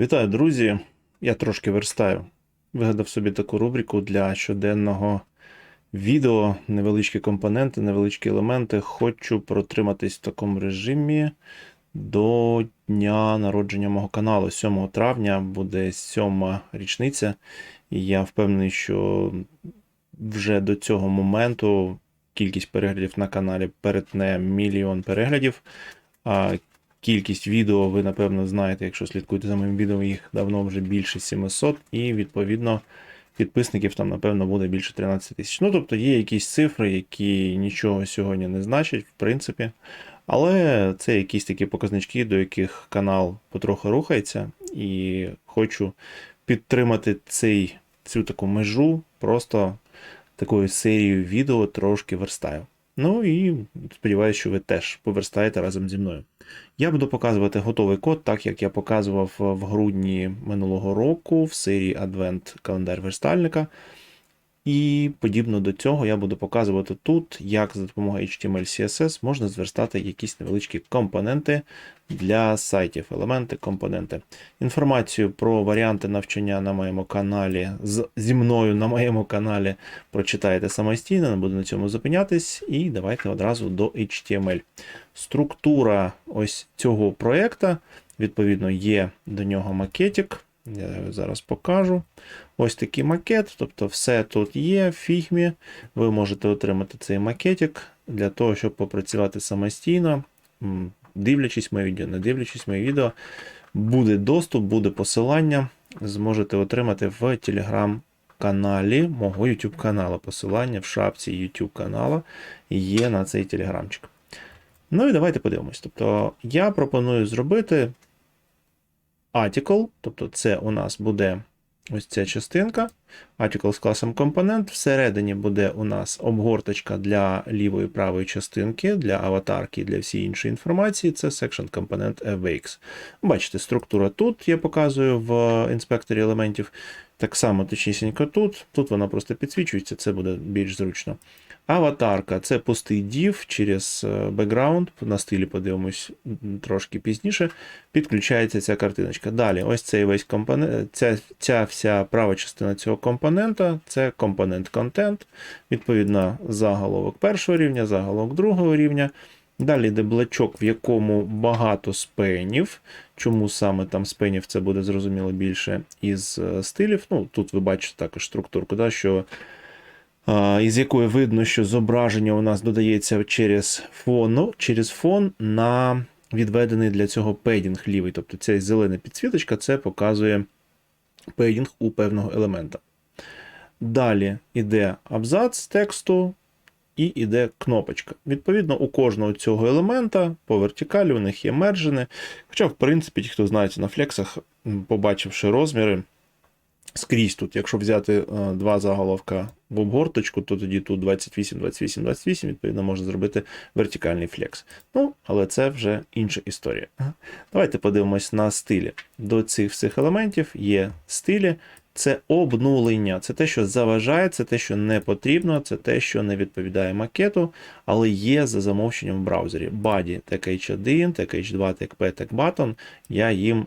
Вітаю, друзі! Я трошки верстаю. Вигадав собі таку рубрику для щоденного відео, невеличкі компоненти, невеличкі елементи. Хочу протриматись в такому режимі до дня народження мого каналу. 7 травня буде сьома річниця, і я впевнений, що вже до цього моменту кількість переглядів на каналі перетне мільйон переглядів. Кількість відео ви, напевно, знаєте, якщо слідкуєте за моїм відео, їх давно вже більше 700, і відповідно підписників там, напевно, буде більше 13 тисяч. Ну, тобто є якісь цифри, які нічого сьогодні не значать, в принципі. Але це якісь такі показнички, до яких канал потроху рухається, і хочу підтримати цей, цю таку межу просто такою серією відео трошки верстаю. Ну і сподіваюся, що ви теж поверстаєте разом зі мною. Я буду показувати готовий код, так як я показував в грудні минулого року в серії Advent календар верстальника. І подібно до цього я буду показувати тут, як за допомогою HTML CSS можна зверстати якісь невеличкі компоненти для сайтів, елементи, компоненти. Інформацію про варіанти навчання на моєму каналі з, зі мною на моєму каналі прочитаєте самостійно, не буду на цьому зупинятись. І давайте одразу до HTML. Структура ось цього проєкта, відповідно, є до нього макетик. Я зараз покажу. Ось такий макет, тобто все тут є в фігмі. Ви можете отримати цей макетик для того, щоб попрацювати самостійно, дивлячись моє відео, не дивлячись моє відео, буде доступ, буде посилання. Зможете отримати в телеграм-каналі мого YouTube каналу. Посилання в шапці YouTube каналу є на цей телеграмчик. Ну і давайте подивимось. Тобто я пропоную зробити article, тобто це у нас буде ось ця частинка. Article з класом компонент. Всередині буде у нас обгорточка для лівої і правої частинки, для аватарки, для всієї іншої інформації. Це section component FBX. Бачите, структура тут я показую в інспекторі елементів. Так само точнісінько тут. Тут вона просто підсвічується, це буде більш зручно. Аватарка це пустий div через е, бекграунд, на стилі подивимось трошки пізніше. Підключається ця картиночка. Далі, ось цей весь компонент, ця, ця вся права частина цього компонента це компонент контент. Відповідно, заголовок першого рівня, заголовок другого рівня. Далі йде блочок, в якому багато спенів. Чому саме там спенів це буде зрозуміло більше із е, стилів. Ну, Тут ви бачите також структурку, да, що із якої видно, що зображення у нас додається через фон, ну, через фон на відведений для цього пейдінг лівий. Тобто ця зелена підсвіточка це показує пейдінг у певного елемента. Далі йде абзац тексту і йде кнопочка. Відповідно, у кожного цього елемента по вертикалі у них є мержини. Хоча, в принципі, ті, хто знається на флексах, побачивши розміри, скрізь тут, якщо взяти е, два заголовка в обгорточку, то тоді тут 28, 28, 28, відповідно, можна зробити вертикальний флекс. Ну, але це вже інша історія. Давайте подивимось на стилі. До цих всіх елементів є стилі. Це обнулення, це те, що заважає, це те, що не потрібно, це те, що не відповідає макету, але є за замовченням в браузері. Body, tag H1, tag H2, tag P, tag я, їм,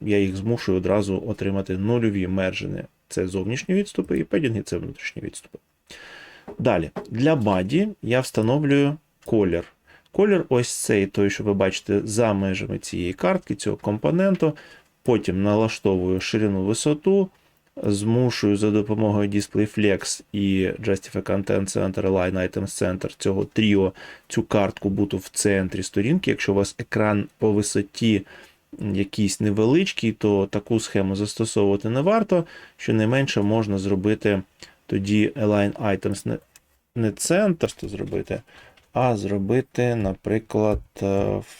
я їх змушую одразу отримати нульові мержини. Це зовнішні відступи, і педінги це внутрішні відступи. Далі, для body я встановлюю колір. Колір ось цей, той, що ви бачите за межами цієї картки, цього компоненту. Потім налаштовую ширину висоту, змушую за допомогою DisplayFlex і Justify Content Center, Align Items Center цього тріо цю картку бути в центрі сторінки. Якщо у вас екран по висоті якийсь невеличкий, то таку схему застосовувати не варто. Щонайменше можна зробити тоді Align Items не, не центр, то зробити, а зробити, наприклад, е,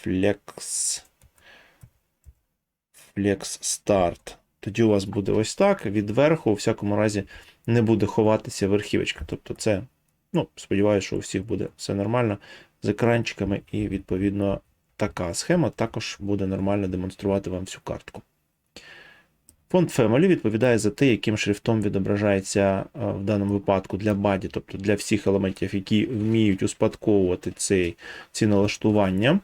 Flex. Flex Start. Тоді у вас буде ось так. Від верху, у всякому разі, не буде ховатися верхівочка. Тобто, це, ну, сподіваюся, що у всіх буде все нормально з екранчиками, і, відповідно, така схема також буде нормально демонструвати вам всю картку. Фонд Family відповідає за те, яким шрифтом відображається е, в даному випадку для баді, тобто для всіх елементів, які вміють успадковувати цей, ці налаштування.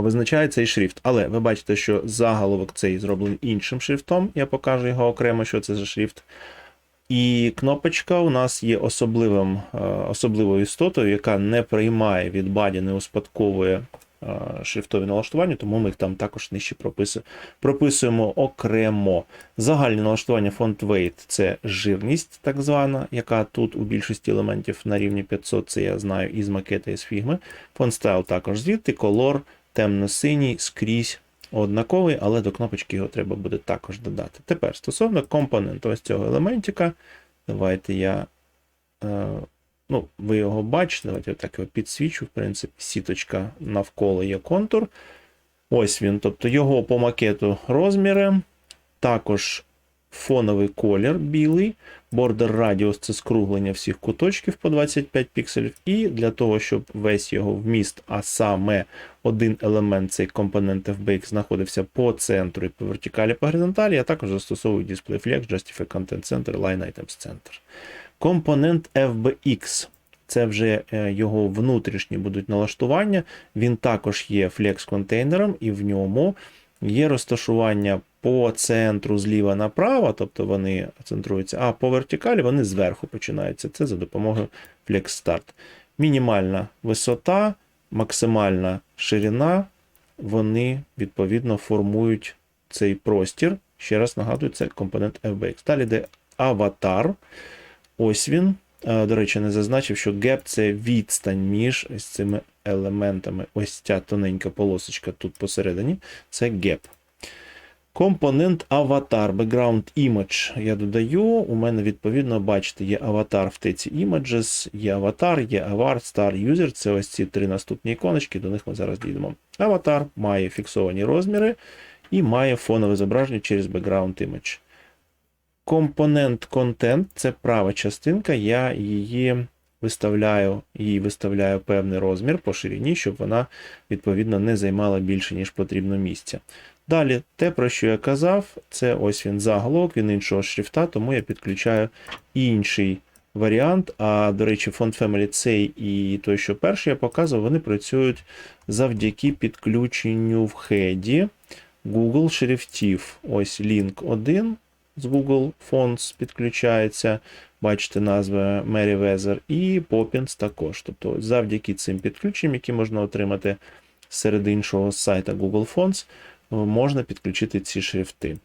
Визначає цей шрифт. Але ви бачите, що заголовок цей зроблений іншим шрифтом. Я покажу його окремо, що це за шрифт. І кнопочка у нас є особливим, е, особливою істотою, яка не приймає від баді, не успадковує е, шрифтові налаштування, тому ми їх там також нижче прописуємо, прописуємо окремо. Загальне налаштування font weight – це жирність, так звана, яка тут у більшості елементів на рівні 500, це я знаю із макета, із фігми. Font style також звідти, колор темно-синій скрізь однаковий, але до кнопочки його треба буде також додати. Тепер стосовно компоненту ось цього елементика, давайте я. Е, ну, Ви його бачите, давайте я так його підсвічу, в принципі, сіточка навколо є контур. Ось він, тобто його по макету розміри. Також фоновий колір білий, бордер радіус це скруглення всіх куточків по 25 пікселів. І для того, щоб весь його вміст, а саме один елемент, цей компонент FBX, знаходився по центру і по вертикалі, по горизонталі, я також застосовую DisplayFlex, Justify Content Center, Line Items Center. Компонент FBX. Це вже е, його внутрішні будуть налаштування. Він також є флекс-контейнером, і в ньому є розташування по центру зліва направо, тобто вони центруються, а по вертикалі вони зверху починаються. Це за допомогою Flex Start. Мінімальна висота, максимальна ширина, вони відповідно формують цей простір. Ще раз нагадую, це компонент FBX. Далі йде аватар. Ось він. До речі, не зазначив, що gap це відстань між цими елементами. Ось ця тоненька полосочка тут посередині. Це gap. Компонент аватар, background image я додаю. У мене, відповідно, бачите, є аватар в теці Images, є аватар, є авар, star user. Це ось ці три наступні іконочки, до них ми зараз дійдемо. Аватар має фіксовані розміри і має фонове зображення через background image. Компонент content це права частинка, я її виставляю їй виставляю певний розмір по ширині, щоб вона, відповідно, не займала більше, ніж потрібно місця. Далі, те, про що я казав, це ось він заголовок, він іншого шрифта, тому я підключаю інший варіант. А, до речі, Font Family цей і той, що перший я показував, вони працюють завдяки підключенню в хеді Google шрифтів. Ось Link 1 з Google Fonts підключається. Бачите, назва Merryweather, і Poppins також. Тобто, завдяки цим підключенням, які можна отримати серед іншого сайта Google Fonts, можна підключити ці шрифти.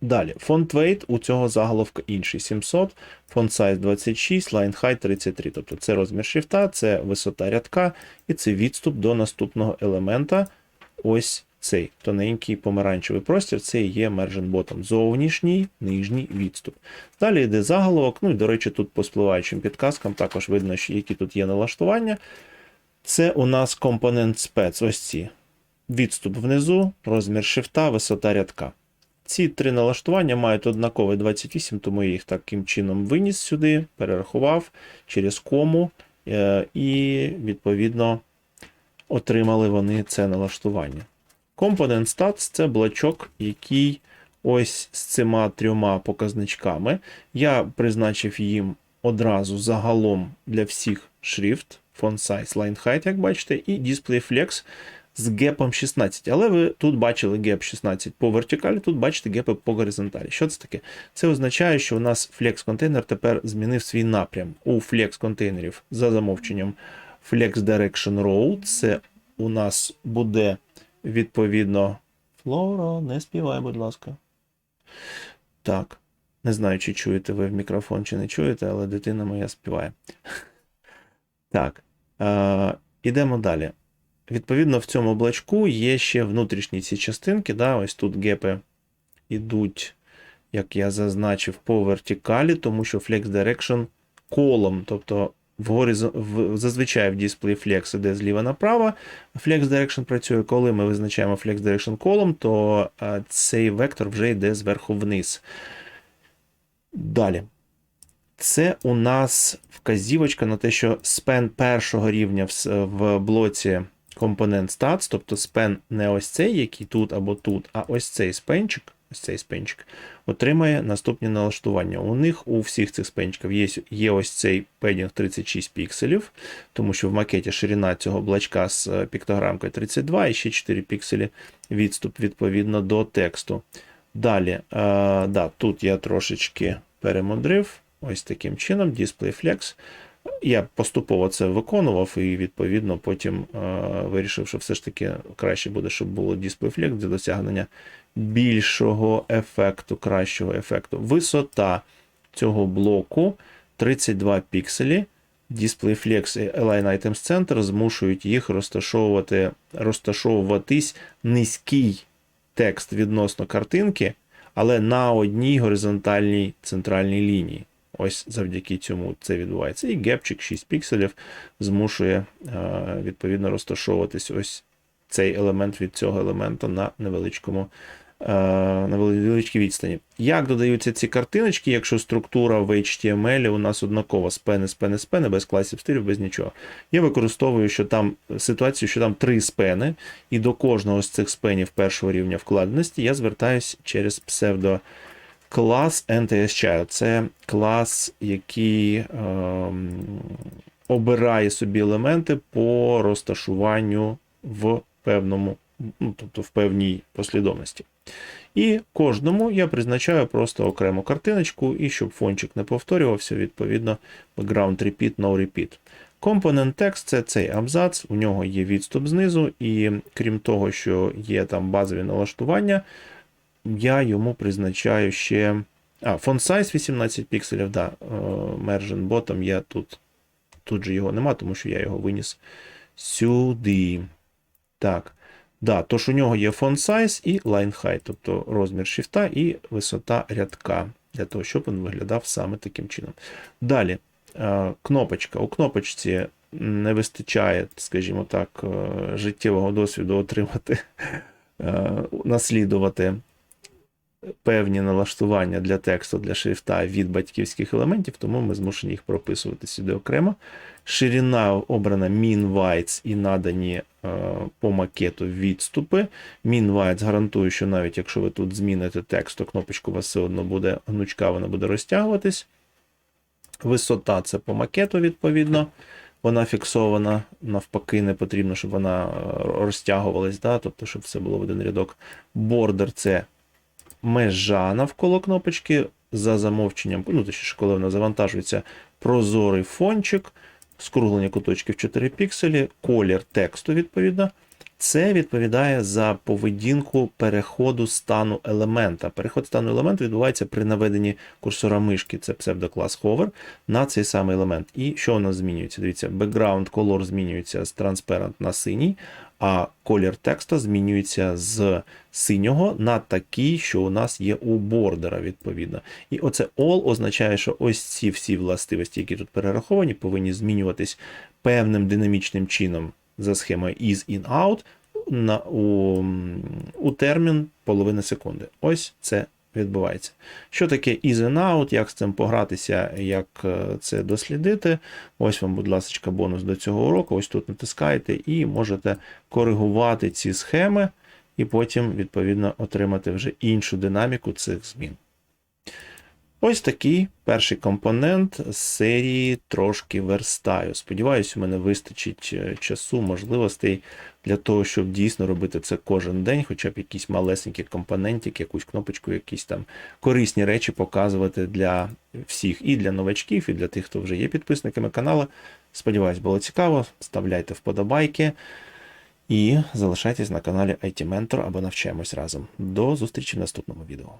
Далі, font weight у цього заголовка інший 700, font size 26, line height 33. Тобто це розмір шрифта, це висота рядка і це відступ до наступного елемента. Ось цей тоненький помаранчевий простір, це є margin bottom, зовнішній нижній відступ. Далі йде заголовок. Ну і, до речі, тут по спливаючим підказкам також видно, які тут є налаштування. Це у нас компонент спец. Ось ці відступ внизу, розмір шрифта, висота рядка. Ці три налаштування мають однаковий 28, тому я їх таким чином виніс сюди, перерахував через кому, е, і, відповідно, отримали вони це налаштування. Компонент Stats це блочок, який ось з цими трьома показничками. Я призначив їм одразу загалом для всіх шрифт, font size, line height, як бачите, і display flex з гепом 16. Але ви тут бачили геп 16 по вертикалі, тут бачите гепи по горизонталі. Що це таке? Це означає, що у нас Flex контейнер тепер змінив свій напрям. У Flex контейнерів за замовченням Flex Direction Row. Це у нас буде відповідно. Флора, не співай, будь ласка. Так. Не знаю, чи чуєте ви в мікрофон, чи не чуєте, але дитина моя співає. Так. Е, Ідемо далі. Відповідно, в цьому облачку є ще внутрішні ці частинки. Да, Ось тут гепи йдуть, як я зазначив, по вертикалі, тому що Flex Direction колом, тобто в горизон... в... зазвичай в Display Flex іде зліва направо. Flex Direction працює, коли ми визначаємо Flex Direction колом, то а, цей вектор вже йде зверху вниз. Далі. Це у нас вказівочка на те, що спен першого рівня в блоці компонент stats, тобто спен не ось цей, який тут або тут, а ось цей спенчик, ось цей спенчик, отримає наступні налаштування. У них у всіх цих спенчиків є, є ось цей педінг 36 пікселів, тому що в макеті ширина цього блачка з е, піктограмкою 32 і ще 4 пікселі відступ відповідно до тексту. Далі, е, да, тут я трошечки перемудрив. Ось таким чином, Display Flex. Я поступово це виконував, і відповідно потім е, вирішив, що все ж таки краще буде, щоб було Flex для досягнення більшого ефекту, кращого ефекту. Висота цього блоку 32 пікселі. DisplayFlex і Align Items Center змушують їх розташовувати, розташовуватись низький текст відносно картинки, але на одній горизонтальній центральній лінії. Ось завдяки цьому це відбувається. І гепчик 6 пікселів змушує е, відповідно розташовуватись ось цей елемент від цього елемента на невеличкому е, на невеличкій відстані. Як додаються ці картиночки, якщо структура в HTML у нас однакова з пени, з пени, з пени, без класів стилів, без нічого. Я використовую що там ситуацію, що там три спени, і до кожного з цих спенів першого рівня вкладеності я звертаюсь через псевдо. Клас NTS Це клас, який е, обирає собі елементи по розташуванню в певному, ну, тобто в певній послідовності. І кожному я призначаю просто окрему картиночку, і щоб фончик не повторювався, відповідно, background repeat, no repeat. Компонент текст це цей абзац, у нього є відступ знизу, і крім того, що є там базові налаштування я йому призначаю ще. А, font size 18 пікселів, да. Merging bottom я тут. Тут же його нема, тому що я його виніс сюди. Так. Да, Тож у нього є font size і line height, тобто розмір шрифта і висота рядка, для того, щоб він виглядав саме таким чином. Далі, кнопочка. У кнопочці не вистачає, скажімо так, життєвого досвіду отримати, наслідувати певні налаштування для тексту, для шрифта від батьківських елементів, тому ми змушені їх прописувати сюди окремо. Ширина обрана min whites і надані е, по макету відступи. Min whites гарантує, що навіть якщо ви тут зміните текст, то кнопочка у вас все одно буде гнучка, вона буде розтягуватись. Висота це по макету, відповідно. Вона фіксована, навпаки, не потрібно, щоб вона е, розтягувалась, да? тобто, щоб все було в один рядок. Бордер це межа навколо кнопочки за замовченням, ну, точніше, коли вона завантажується, прозорий фончик, скруглення куточків 4 пікселі, колір тексту, відповідно. Це відповідає за поведінку переходу стану елемента. Переход стану елементу відбувається при наведенні курсора мишки, це псевдоклас hover, на цей самий елемент. І що у нас змінюється? Дивіться, background color змінюється з transparent на синій, а колір текста змінюється з синього на такий, що у нас є у бордера, відповідно. І оце all означає, що ось ці всі властивості, які тут перераховані, повинні змінюватись певним динамічним чином за схемою is in out на, у, у термін половини секунди. Ось це відбувається. Що таке is out, як з цим погратися, як е, це дослідити. Ось вам, будь ласка, бонус до цього уроку. Ось тут натискаєте і можете коригувати ці схеми, і потім, відповідно, отримати вже іншу динаміку цих змін. Ось такий перший компонент з серії трошки верстаю. Сподіваюсь, у мене вистачить е, часу, можливостей для того, щоб дійсно робити це кожен день, хоча б якийсь малесенький компонентик, якусь кнопочку, якісь там корисні речі показувати для всіх, і для новачків, і для тих, хто вже є підписниками каналу. Сподіваюсь, було цікаво. Ставляйте вподобайки. І залишайтесь на каналі IT Mentor або навчаємось разом. До зустрічі в наступному відео.